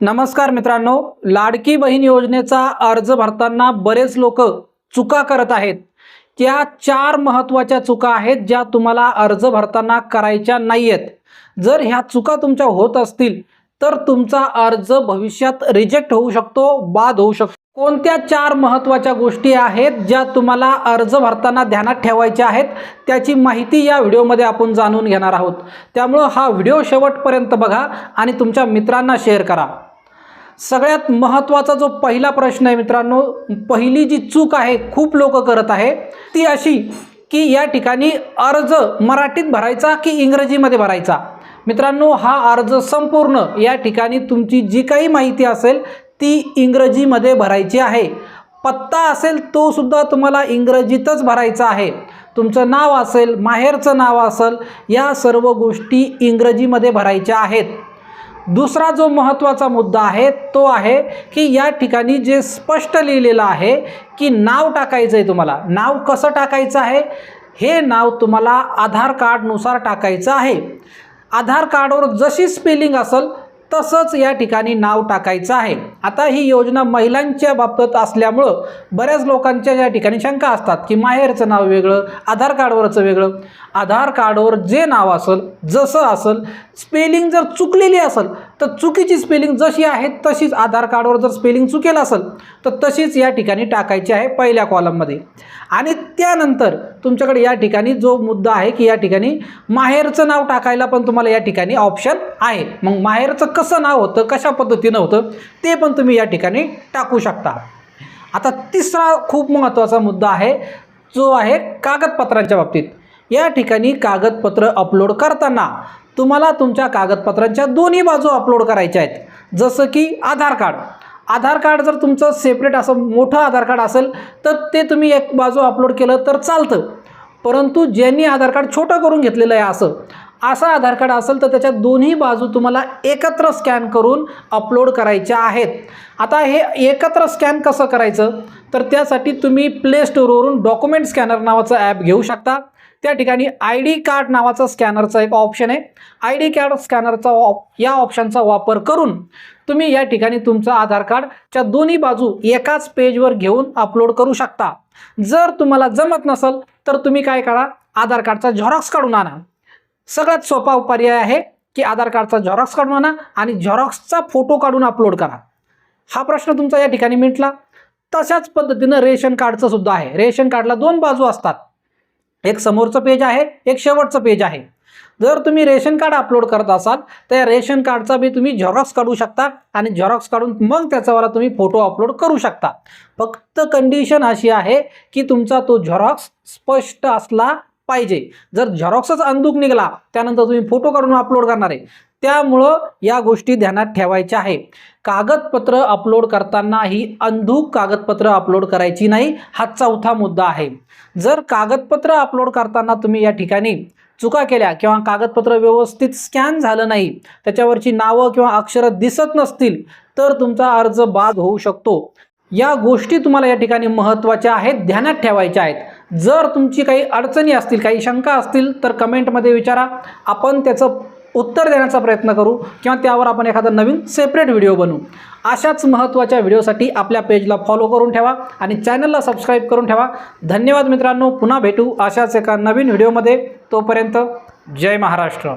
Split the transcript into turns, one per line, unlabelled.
नमस्कार मित्रांनो लाडकी बहीण योजनेचा अर्ज भरताना बरेच लोक चुका करत आहेत. त्या चार महत्त्वाच्या चुका आहेत ज्या तुम्हाला अर्ज भरताना करायच्या नाही आहेत जर ह्या चुका तुमच्या होत असतील तर तुमचा अर्ज भविष्यात रिजेक्ट होऊ शकतो बाद होऊ शकतो. कोणत्या चार महत्त्वाच्या गोष्टी आहेत ज्या तुम्हाला अर्ज भरताना ध्यानात ठेवायच्या आहेत त्याची माहिती या व्हिडिओमध्ये आपण जाणून घेणार आहोत. त्यामुळं हा व्हिडिओ शेवटपर्यंत बघा आणि तुमच्या मित्रांना शेअर करा. सगळ्यात महत्त्वाचा जो पहिला प्रश्न आहे मित्रांनो पहिली जी चूक आहे खूप लोक करत आहे ती अशी की या ठिकाणी अर्ज मराठीत भरायचा की इंग्रजीमध्ये भरायचा? मित्रांनो हा अर्ज संपूर्ण या ठिकाणी तुमची जी काही माहिती असेल ती इंग्रजीमध्ये भरायची आहे. पत्ता असेल तो सुद्धा तुम्हाला इंग्रजीतच भरायचा आहे. तुमचं नाव असेल माहेरचं नाव असेल या सर्व गोष्टी इंग्रजीमध्ये भरायच्या आहेत. दुसरा जो महत्त्वाचा मुद्दा आहे तो आहे की या ठिकाणी जे स्पष्ट लिहिलेलं आहे की नाव टाकायचं आहे तुम्हाला. नाव कसं टाकायचं आहे? हे नाव तुम्हाला आधार कार्डनुसार टाकायचं आहे. आधार कार्डवर जशी स्पेलिंग असेल तसंच या ठिकाणी नाव टाकायचं आहे. आता ही योजना महिलांच्या बाबतीत असल्यामुळं बऱ्याच लोकांच्या या ठिकाणी शंका असतात की माहेरचं नाव वेगळं आधार कार्डवरचं वेगळं. आधार कार्डवर जे नाव असेल जसं असेल स्पेलिंग जर चुकलेली असेल तर चुकीची स्पेलिंग जशी आहे तशीच आधार कार्डवर जर स्पेलिंग चुकेल असेल तर तशीच या ठिकाणी टाकायची आहे पहिल्या कॉलममध्ये आणि त्यानंतर तुमच्याकडे या ठिकाणी जो मुद्दा आहे की या ठिकाणी माहेरचं नाव टाकायला पण तुम्हाला या ठिकाणी ऑप्शन आहे. मग माहेरचं कसं नाव होतं कशा पद्धतीनं होतं ते पण तुम्ही या ठिकाणी टाकू शकता. आता तिसरा खूप महत्त्वाचा मुद्दा आहे जो आहे कागदपत्रांच्या बाबतीत. या ठिकाणी कागदपत्र अपलोड करताना तुम्हाला तुमच्या कागदपत्रांच्या दोन्ही बाजू अपलोड करायच्या आहेत. जसं की आधार कार्ड. आधार कार्ड जर तुमचं सेपरेट असं मोठं आधार कार्ड असेल तर ते तुम्ही एक बाजू अपलोड केलं तर चालतं. परंतु ज्यांनी आधार कार्ड छोटं करून घेतलेलं आहे असं असं आधार कार्ड असेल तर त्याच्या दोन्ही बाजू तुम्हाला एकत्र स्कॅन करून अपलोड करायच्या आहेत. आता हे एकत्र स्कॅन कसं करायचं? तर त्यासाठी तुम्ही प्ले स्टोअरवरून डॉक्युमेंट स्कॅनर नावाचं ॲप घेऊ शकता. त्या ठिकाणी आय डी कार्ड नावाचा स्कॅनरचा एक ऑप्शन आहे. आय डी कार्ड स्कॅनरचा ऑप या ऑप्शनचा वापर करून तुम्ही या ठिकाणी तुमचं आधार कार्डच्या दोन्ही बाजू एकाच पेजवर घेऊन अपलोड करू शकता. जर तुम्हाला जमत नसेल तर तुम्ही काय करा आधार कार्डचा झेरॉक्स काढून आणा. सगळ्यात सोपा पर्याय आहे की आधार कार्डचा झेरॉक्स काढून आणा आणि झेरॉक्सचा फोटो काढून अपलोड करा. हा प्रश्न तुमचा या ठिकाणी मिटला. तशाच पद्धतीनं रेशन कार्डचं सुद्धा आहे. रेशन कार्डला दोन बाजू असतात. एक समोरचं पेज आहे एक शेवटचं पेज आहे. जर तुम्ही रेशन कार्ड अपलोड करत असाल तर या रेशन कार्डचा बी तुम्ही झेरॉक्स काढू शकता आणि झेरॉक्स काढून मग त्याच्यावाला तुम्ही फोटो अपलोड करू शकता. फक्त कंडिशन अशी आहे की तुमचा तो झेरॉक्स स्पष्ट असला पाहिजे. जर झेरॉक्सच अंदूक निघाला त्यानंतर तुम्ही फोटो काढून अपलोड करणार आहे. त्यामुळं या गोष्टी ध्यानात ठेवायच्या आहे. कागदपत्र अपलोड करताना ही अंधूक कागदपत्र अपलोड करायची नाही हा चौथा मुद्दा आहे. जर कागदपत्र अपलोड करताना तुम्ही या ठिकाणी चुका केल्या किंवा कागदपत्र व्यवस्थित स्कॅन झालं नाही त्याच्यावरची नावं किंवा अक्षरं दिसत नसतील तर तुमचा अर्ज बाद होऊ शकतो. या गोष्टी तुम्हाला या ठिकाणी महत्त्वाच्या आहेत ध्यानात ठेवायच्या आहेत. जर तुमची काही अडचणी असतील काही शंका असतील तर कमेंटमध्ये विचारा. आपण त्याचं उत्तर देण्याचा प्रयत्न करू किंवा त्यावर आपण एखादा नवीन सेपरेट व्हिडिओ बनवू. अशाच महत्त्वाच्या व्हिडिओसाठी आपल्या पेजला फॉलो करून ठेवा आणि चॅनलला सबस्क्राईब करून ठेवा. धन्यवाद मित्रांनो. पुन्हा भेटू अशाच एका नवीन व्हिडिओमध्ये तोपर्यंत जय महाराष्ट्र.